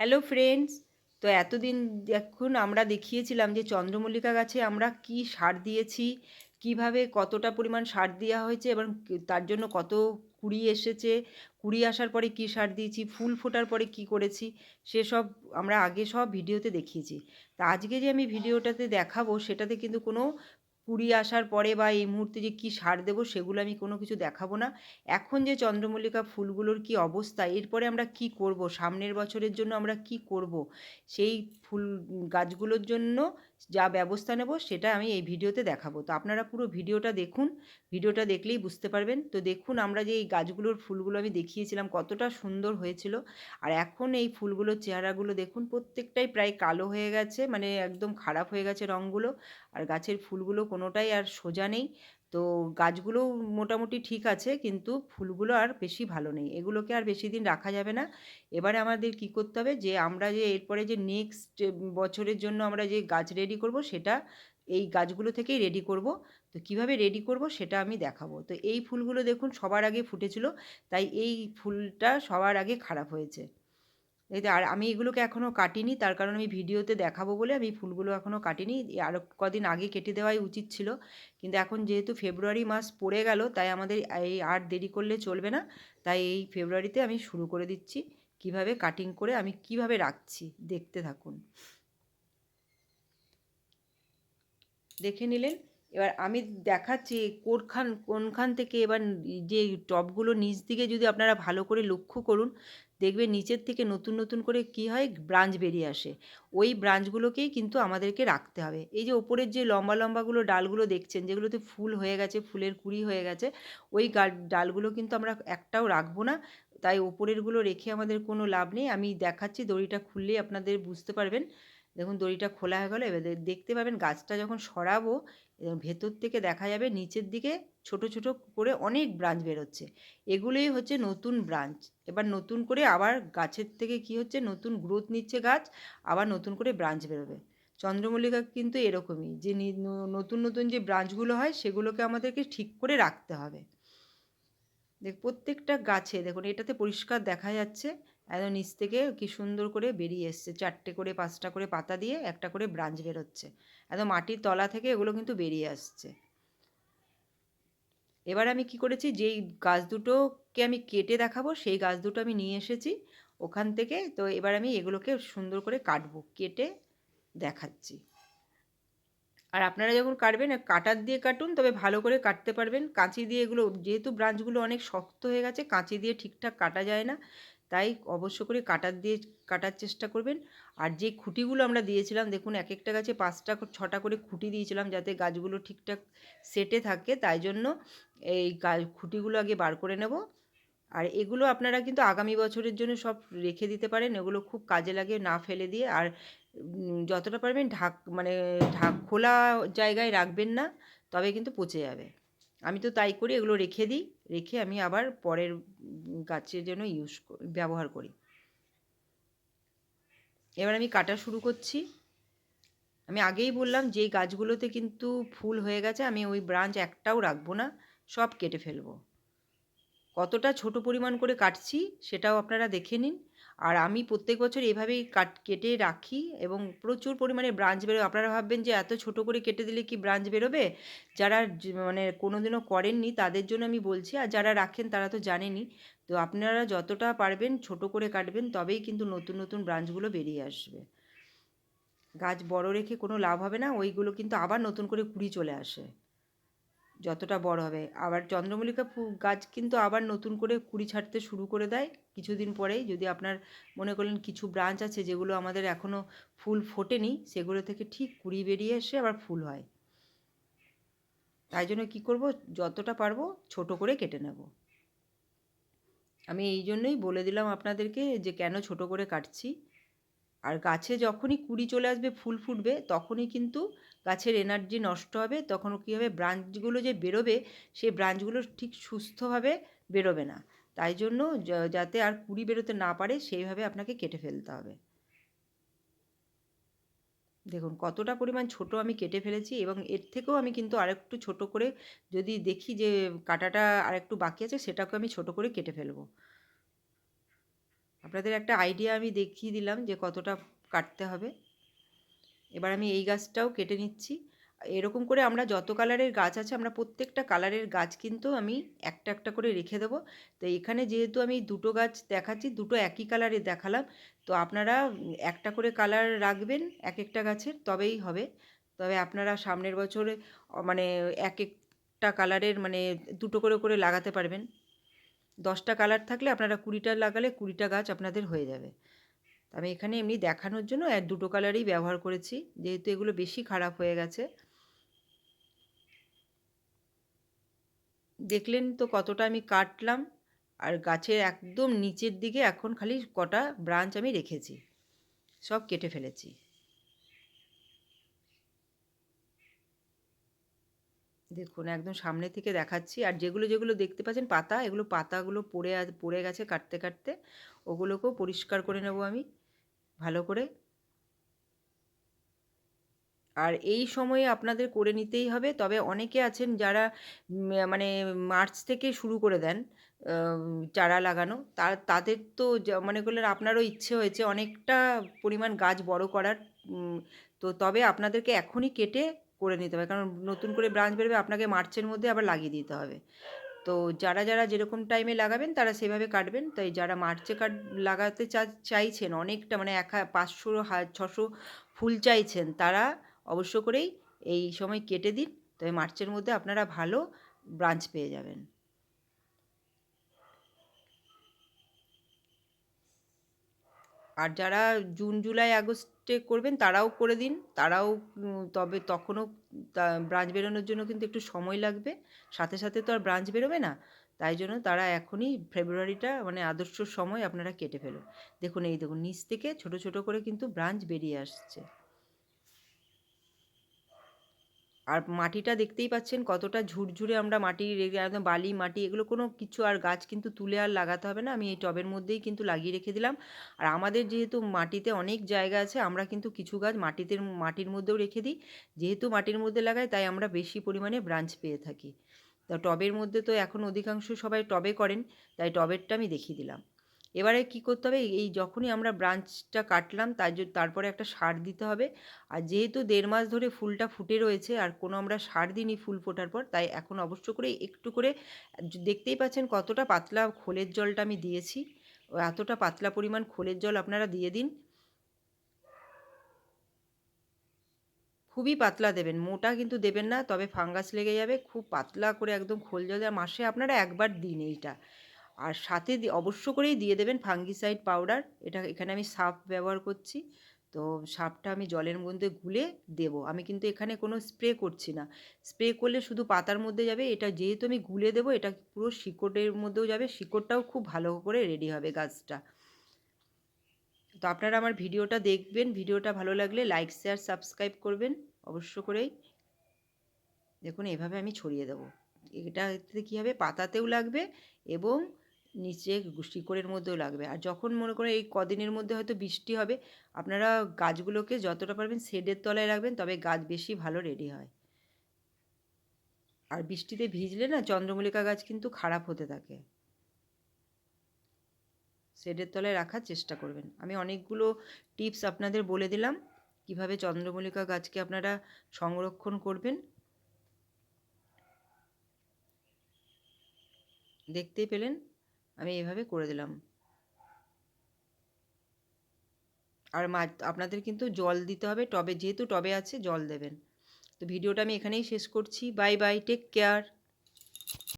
Hello friends তো এতদিন এখন আমরা দেখিয়েছিলাম যে চন্দ্রমল্লিকা গাছে আমরা কি সার দিয়েছি, কীভাবে কতটা পরিমাণ সার দেওয়া হয়েছে এবং তার জন্য কত কুড়ি এসেছে, কুড়ি আসার পরে কি সার দিয়েছি, ফুল ফোটার পরে কি করেছি, সেসব আমরা আগে সব ভিডিওতে দেখিয়েছি। তা আজকে যে আমি ভিডিওটাতে দেখাবো সেটাতে কিন্তু কোনো কুড়ি আসার পরে বা এই মুহূর্তে যে কী সার দেবো সেগুলো আমি কোনো কিছু দেখাবো না। এখন যে চন্দ্রমল্লিকা ফুলগুলোর কি অবস্থা, এরপরে আমরা কি করব? সামনের বছরের জন্য আমরা কি করব? সেই ফুল গাছগুলোর জন্য যা ব্যবস্থা নেব সেটা আমি এই ভিডিওতে দেখাবো। তো আপনারা পুরো ভিডিওটা দেখুন, ভিডিওটা দেখলেই বুঝতে পারবেন। তো দেখুন আমরা যে এই গাছগুলোর ফুলগুলো আমি দেখিয়েছিলাম কতটা সুন্দর হয়েছিল। আর এখন এই ফুলগুলোর চেহারাগুলো দেখুন প্রত্যেকটাই প্রায় কালো হয়ে গেছে মানে একদম খারাপ হয়ে গেছে রঙগুলো আর গাছের ফুলগুলো কোনোটাই আর সোজা নেই। তো গাছগুলো মোটামুটি ঠিক আছে কিন্তু ফুলগুলো আর বেশি ভালো নেই। এগুলোকে আর বেশি দিন রাখা যাবে না। এবারে আমাদের কি করতে হবে যে, আমরা যে, এরপরে যে নেক্সট বছরের জন্য আমরা যে, গাছ রেডি করব সেটা এই গাছগুলো থেকেই রেডি করব। তো কীভাবে রেডি করব সেটা আমি দেখাবো। তো এই ফুলগুলো দেখুন সবার আগে ফুটেছিল, তাই এই ফুলটা সবার আগে খারাপ হয়েছে। এই আর আমি এগুলোকে এখনও কাটিনি, তার কারণ আমি ভিডিওতে দেখাবো বলে আমি ফুলগুলো এখনও কাটিনি। আরও কদিন আগে কেটে দেওয়াই উচিত ছিল। কিন্তু এখন যেহেতু ফেব্রুয়ারি মাস পড়ে গেল, তাই আমাদের এই আর দেরি করলে চলবে না। তাই এই ফেব্রুয়ারিতে আমি শুরু করে দিচ্ছি। কীভাবে কাটিং করে আমি কীভাবে রাখছি, দেখতে থাকুন। দেখে নিলেন? এবার আমি দেখাচ্ছি কোনখান কোনখান থেকে এবার যে টবগুলো নিচ দিকে যদি আপনারা ভালো করে লক্ষ্য করুন, দেখবেন নিচের থেকে নতুন নতুন করে কি হয়, ব্রাঞ্চ বেরিয়ে আসে। ওই ব্রাঞ্চগুলোকেই কিন্তু আমাদেরকে রাখতে হবে। এই যে ওপরের যে লম্বা, লম্বাগুলো ডালগুলো দেখছেন, যেগুলোতে ফুল হয়ে গেছে, ফুলের কুড়ি হয়ে গেছে, ওই ডালগুলো কিন্তু আমরা একটাও রাখব না। তাই ওপরেরগুলো রেখে আমাদের কোনো লাভ নেই। আমি দেখাচ্ছি, দড়িটা খুললেই আপনাদের বুঝতে পারবেন। দেখুন দড়িটা খোলা হয়ে গেলো, এবার দেখতে পাবেন গাছটা যখন সরাবো ভেতর থেকে দেখা যাবে নিচের দিকে ছোট ছোট করে অনেক ব্রাঞ্চ বেরোচ্ছে। এগুলোই হচ্ছে নতুন ব্রাঞ্চ এবার নতুন করে আবার গাছের থেকে কি হচ্ছে? নতুন গ্রোথ নিচ্ছে গাছ, আবার নতুন করে ব্রাঞ্চ বেরোবে। চন্দ্রমল্লিকা কিন্তু এরকমই, যে নতুন নতুন যে ব্রাঞ্চগুলো হয়, সেগুলোকে আমাদেরকে ঠিক করে রাখতে হবে। দেখ, প্রত্যেকটা গাছে, দেখুন এটাতে পরিষ্কার দেখা যাচ্ছে একদম নিচ থেকে কি সুন্দর করে বেরিয়ে এসছে। চারটে করে, পাঁচটা করে পাতা দিয়ে একটা করে ব্রাঞ্চ বেরোচ্ছে। একদম মাটির তলা থেকে এগুলো কিন্তু বেরিয়ে আসছে। এবার আমি কি করেছি, যেই গাছ দুটোকে আমি কেটে দেখাবো, সেই গাছ দুটো আমি নিয়ে এসেছি ওখান থেকে। তো এবার আমি এগুলোকে সুন্দর করে কাটবো, কেটে দেখাচ্ছি। আর আপনারা যখন কাটবেন, কাটার দিয়ে কাটুন, তবে ভালো করে কাটতে পারবেন। কাঁচি দিয়ে এগুলো, যেহেতু ব্রাঞ্চগুলো অনেক শক্ত হয়ে গেছে, কাঁচি দিয়ে ঠিকঠাক কাটা যায় না। তাই অবশ্য করে কাটার দিয়ে কাটার চেষ্টা করবেন। আর যে খুঁটিগুলো আমরা দিয়েছিলাম, দেখুন এক একটা গাছে পাঁচটা ছটা করে খুঁটি দিয়েছিলাম যাতে গাছগুলো ঠিকঠাক সেটে থাকে। তাই জন্য এই গাছ খুঁটিগুলো আগে বার করে নেব। আর এগুলো আপনারা কিন্তু আগামী বছরের জন্য সব রেখে দিতে পারেন। এগুলো খুব কাজে লাগে না ফেলে দিয়ে। আর যতটা পারবেন ঢাক মানে ঢাক খোলা জায়গায় রাখবেন না, তবে কিন্তু পচে যাবে। আমি তো তাই করি, এগুলো রেখে দিই। রেখে আমি আবার পরের গাছের জন্য ইউজ ব্যবহার করি। এবার আমি কাটা শুরু করছি। আমি আগেই বললাম যে গাছগুলোতে কিন্তু ফুল হয়ে গেছে, আমি ওই ব্রাঞ্চ একটাও রাখব না, সব কেটে ফেলব। কতটা ছোট পরিমাণ করে কাটছি সেটাও আপনারা দেখে নিন। আর আমি প্রত্যেক বছর এভাবেই কাট, কেটে রাখি এবং প্রচুর পরিমাণে ব্রাঞ্চ বেরোয়। আপনারা ভাববেন যে এত ছোট করে কেটে দিলে কি ব্রাঞ্চ বেরোবে? যারা মানে কোনো দিনও করেননি তাদের জন্য আমি বলছি, আর যারা রাখেন তারা তো জানেনই। তো আপনারা যতটা পারবেন ছোট করে কাটবেন, তবেই কিন্তু নতুন নতুন ব্রাঞ্চগুলো বেরিয়ে আসবে। গাছ বড় রেখে কোনো লাভ হবে না, ওইগুলো কিন্তু আবার নতুন করে কুড়ি চলে আসে। যতটা বড় হবে। আবার চন্দ্রমল্লিকা গাছ কিন্তু আবার নতুন করে কুড়ি ছাড়তে শুরু করে দেয়। কিছুদিন পরেই যদি আপনার মনে করলেন কিছু ব্রাঞ্চ আছে যেগুলো আমাদের এখনও ফুল ফোটেনি, সেগুলো থেকে ঠিক কুড়ি বেরিয়ে এসে আবার ফুল হয়। তাই জন্য কী করব? যতটা পারব ছোট করে কেটে নেব। আমি এই জন্যই বলে দিলাম আপনাদেরকে যে কেন ছোট করে কাটছি। আর গাছে যখনই কুড়ি চলে আসবে, ফুল ফুটবে, তখনই কিন্তু গাছের এনার্জি নষ্ট হবে, তখন কী হবে? ব্রাঞ্চগুলো যে বেরোবে, সেই ব্রাঞ্চগুলো ঠিক সুস্থভাবে বেরোবে না। তাই জন্য যাতে আর কুড়ি বেরোতে না পারে, সেইভাবে আপনাকে কেটে ফেলতে হবে। দেখুন, কতটা পরিমাণ ছোট আমি কেটে ফেলেছি এবং এর থেকেও আমি কিন্তু আরেকটু ছোট করে যদি দেখি যে কাটাটা আরেকটু বাকি আছে সেটাকে আমি ছোট করে কেটে ফেলব। আপনাদের একটা আইডিয়া আমি দেখিয়ে দিলাম যে কতটা কাটতে হবে। এবার আমি এই গাছটাও কেটে নিচ্ছি। এরকম করে আমরা যত কালারের গাছ আছে, আমরা প্রত্যেকটা কালারের গাছ কিন্তু আমি একটা একটা করে রেখে দেবো। তো এখানে যেহেতু আমি দুটো গাছ দেখাচ্ছি, দুটো একই কালারের দেখালাম, তো আপনারা একটা করে কালার রাখবেন এক একটা গাছের, তবেই হবে। তবে আপনারা সামনের বছরে মানে এক একটা কালারের মানে দুটো করে করে লাগাতে পারবেন। দশটা কালার থাকলে আপনারা কুড়িটা লাগালে কুড়িটা গাছ আপনাদের হয়ে যাবে। আমি এখানে এমনি দেখানোর জন্য দুটো কালারই ব্যবহার করেছি, যেহেতু এগুলো বেশি খারাপ হয়ে গেছে। দেখলেন তো কতটা আমি কাটলাম। আর গাছের একদম নিচের দিকে এখন খালি কটা ব্রাঞ্চ আমি রেখেছি। সব কেটে ফেলেছি। দেখুন, একদম সামনে থেকে দেখাচ্ছি। আর যেগুলো যেগুলো দেখতে পাচ্ছেন, পাতা, এগুলো পাতাগুলো পড়ে পড়ে গেছে কাটতে কাটতে। ওগুলোকেও পরিষ্কার করে নেব আমি। ভালো করে। আর এই সময়ে আপনাদের করে নিতেই হবে। তবে অনেকে আছেন যারা মানে মার্চ থেকে শুরু করে দেন চারা লাগানো। তার তাদের তো মনে করলেন আপনারও ইচ্ছে হয়েছে অনেকটা পরিমাণ গাছ বড় করার। তো তবে আপনাদেরকে এখনই কেটে করে নিতে হবে। কারণ নতুন করে ব্রাঞ্চ বেরোবে, আপনাকে মার্চের মধ্যে আবার লাগিয়ে দিতে হবে। তো যারা যারা যেরকম টাইমে লাগাবেন, তারা সেভাবে কাটবেন। তাই যারা মার্চে কাট, লাগাতে চা, চাইছেন, অনেকটা মানে এক পাঁচশো ছশো ফুল চাইছেন, তারা অবশ্য করেই এই সময় কেটে দিন, তবে মার্চের মধ্যে আপনারা ভালো ব্রাঞ্চ পেয়ে যাবেন। আর যারা জুন, জুলাই, আগস্টে করবেন তারাও করে দিন, তারাও তবে তখনও ব্রাঞ্চ বেরোনোর জন্য কিন্তু একটু সময় লাগবে, সাথে সাথে তো আর ব্রাঞ্চ বেরোবে না, তাই জন্য তারা এখনই ফেব্রুয়ারিটা মানে আদর্শ সময় আপনারা কেটে ফেলুন। দেখুন, এই দেখুন, নিচ থেকে ছোট ছোট করে কিন্তু ব্রাঞ্চ বেরিয়ে আসছে। আর মাটিটা দেখতেই পাচ্ছেন কতটা ঝুরঝুরে আমরা মাটি একদম বালি মাটি, এগুলো কোনো কিছু আর গাছ কিন্তু তুলে আর লাগাতে হবে না। আমি এই টবের মধ্যেই কিন্তু লাগিয়ে রেখে দিলাম। আর আমাদের যেহেতু মাটিতে অনেক জায়গা আছে, আমরা কিন্তু কিছু গাছ মাটিতে, মাটির মধ্যেও রেখে দিই। যেহেতু মাটির মধ্যে লাগাই, তাই আমরা বেশি পরিমাণে ব্রাঞ্চ পেয়ে থাকি। তা টবের মধ্যে তো এখন অধিকাংশ সবাই টবে করেন, তাই টবেরটা আমি দেখিয়ে দিলাম। এবারে কি করতে হবে? এই যখনই আমরা ব্রাঞ্চটা কাটলাম তার তারপরে একটা সার দিতে হবে। আর যেহেতু দেড় মাস ধরে ফুলটা ফুটে রয়েছে, আর কোনো আমরা সার দিইনি ফুল ফোটার পর, তাই এখন অবশ্য করে একটু করে দেখতেই পাচ্ছেন কতটা পাতলা খোলের জলটা আমি দিয়েছি। এতটা পাতলা পরিমাণ খোলের জল আপনারা দিয়ে দিন। খুবই পাতলা দেবেন, মোটা কিন্তু দেবেন না, তবে ফাঙ্গাস লেগে যাবে। খুব পাতলা করে একদম খোল জল মাসে আপনারা একবার দিন এইটা। আর সাথে অবশ্য করেই দিয়ে দেবেন ফাঙ্গিসাইড পাউডার। এটা এখানে আমি সাপ ব্যবহার করছি। তো সাপটা আমি জলের মধ্যে গুলে দেব। আমি কিন্তু এখানে কোনো স্প্রে করছি না। স্প্রে করলে শুধু পাতার মধ্যে যাবে। এটা যেহেতু আমি গুলে দেবো, এটা পুরো শিকড়ের মধ্যেও যাবে। শিকড়টাও খুব ভালো করে রেডি হবে গাছটা। তো আপনারা আমার ভিডিওটা দেখবেন। ভিডিওটা ভালো লাগলে লাইক শেয়ার সাবস্ক্রাইব করবেন। অবশ্য করেই। দেখুন, এভাবে আমি ছড়িয়ে দেবো। এটাতে কী হবে? পাতাতেও লাগবে এবং নিচে শিকড়ের মধ্যেও লাগবে। আর যখন মনে করেন এই কদিনের মধ্যে হয়তো বৃষ্টি হবে, আপনারা গাছগুলোকে যতটা পারবেন শেডের তলায় রাখবেন, তবে গাছ বেশি ভালো রেডি হয়। আর বৃষ্টিতে ভিজলে না চন্দ্রমল্লিকা গাছ কিন্তু খারাপ হতে থাকে। শেডের তলায় রাখার চেষ্টা করবেন। আমি অনেকগুলো টিপস আপনাদের বলে দিলাম, কীভাবে চন্দ্রমল্লিকা গাছকে আপনারা সংরক্ষণ করবেন। দেখতেই পেলেন? আমি এভাবে করে দিলাম। আর আপনাদের কিন্তু জল দিতে হবে, টবে, যেহেতু টবে আছে, জল দেবেন। তো ভিডিওটা আমি এখানেই শেষ করছি। Bye bye take care